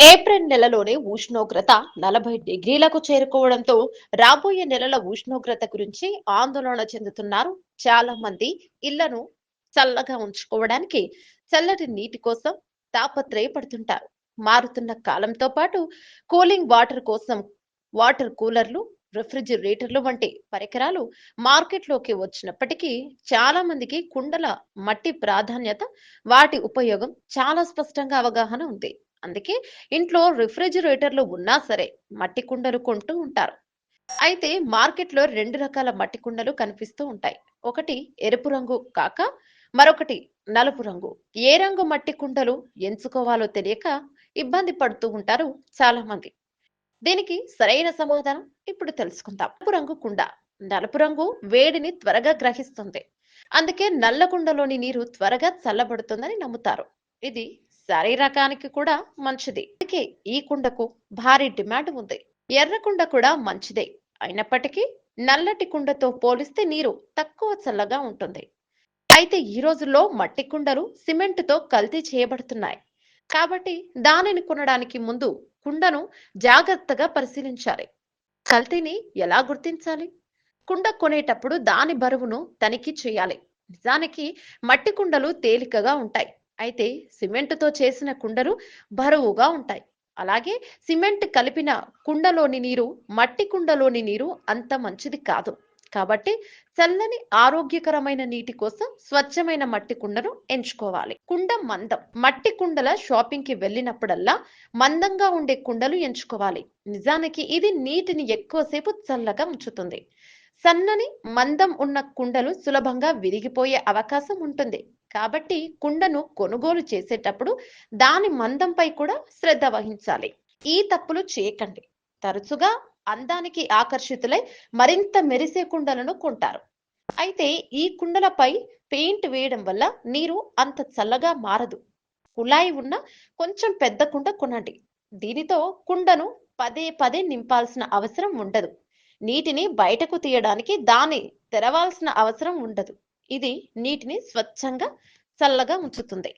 April నెలలోనే ఉష్ణోగ్రత నలభై డిగ్రీలకు చేరుకోవడంతో రాబోయే నెలల ఉష్ణోగ్రత గురించి ఆందోళన చెందుతున్నారు చాలా మంది ఇళ్ళను చల్లగా ఉంచుకోవడానికి చల్లటి నీటి కోసం తాపత్రయపడుతుంటారు. మారుతున్న కాలంతో పాటు కూలింగ్ వాటర్ కోసం వాటర్ కూలర్లు రిఫ్రిజిరేటర్లు వంటి పరికరాలు మార్కెట్లోకి వచ్చినప్పటికీ చాలా మందికి కుండల మట్టి ప్రాధాన్యత వాటి ఉపయోగం చాలా స్పష్టంగా అవగాహన ఉంది. అందుకే ఇంట్లో రిఫ్రిజిరేటర్లు ఉన్నా సరే మట్టి కుండలు కొంటూ ఉంటారు. అయితే మార్కెట్లో రెండు రకాల మట్టి కుండలు కనిపిస్తూ ఉంటాయి. ఒకటి ఎరుపు రంగు కాక మరొకటి నలుపు రంగు. ఏ రంగు మట్టి కుండలు ఎంచుకోవాలో తెలియక ఇబ్బంది పడుతూ ఉంటారు చాలా మంది దీనికి సరైన సమాధానం ఇప్పుడు తెలుసుకుందాం. నలుపు రంగు కుండ. నలుపు రంగు వేడిని త్వరగా గ్రహిస్తుంది. అందుకే నల్ల కుండలోని నీరు త్వరగా చల్లబడుతుందని నమ్ముతారు. ఇది శరీరకానికి కూడా మంచిది. అందుకే ఈ కుండకు భారీ డిమాండ్ ఉంది. ఎర్ర కుండ కూడా మంచిదే. అయినప్పటికీ నల్లటి కుండతో పోలిస్తే నీరు తక్కువ చల్లగా ఉంటుంది. అయితే ఈ రోజుల్లో మట్టి కుండలు సిమెంటుతో కల్తీ చేయబడుతున్నాయి. కాబట్టి దానిని కొనడానికి ముందు కుండను జాగ్రత్తగా పరిశీలించాలి. కల్తీని ఎలా గుర్తించాలి? కుండ కొనేటప్పుడు దాని బరువును తనిఖీ చేయాలి. నిజానికి మట్టి కుండలు తేలికగా ఉంటాయి. అయితే సిమెంటుతో చేసిన కుండలు బరువుగా ఉంటాయి. అలాగే సిమెంట్ కలిపిన కుండలోని నీరు మట్టి కుండలోని నీరు అంత మంచిది కాదు. కాబట్టి చల్లని ఆరోగ్యకరమైన నీటి కోసం స్వచ్ఛమైన మట్టి కుండను ఎంచుకోవాలి. కుండ మందం. మట్టి కుండల షాపింగ్కి వెళ్ళినప్పుడల్లా మందంగా ఉండే కుండలు ఎంచుకోవాలి. నిజానికి ఇది నీటిని ఎక్కువసేపు చల్లగా ఉంచుతుంది. సన్నని మందం ఉన్న కుండలు సులభంగా విరిగిపోయే అవకాశం ఉంటుంది. కాబట్టి కుండను కొనుగోలు చేసేటప్పుడు దాని మందంపై కూడా శ్రద్ధ వహించాలి. ఈ తప్పులు చేయకండి. తరచుగా అందానికి ఆకర్షితులై మరింత మెరిసే కుండలను కొంటారు. అయితే ఈ కుండలపై పెయింట్ వేయడం వల్ల నీరు అంత చల్లగా మారదు. కుళాయి ఉన్న కొంచెం పెద్ద కుండ కొనండి. దీనితో కుండను పదే పదే నింపాల్సిన అవసరం ఉండదు. నీటిని బయటకు తీయడానికి దాన్ని తెరవాల్సిన అవసరం ఉండదు. ఇది నీటిని స్వచ్ఛంగా చల్లగా ఉంచుతుంది.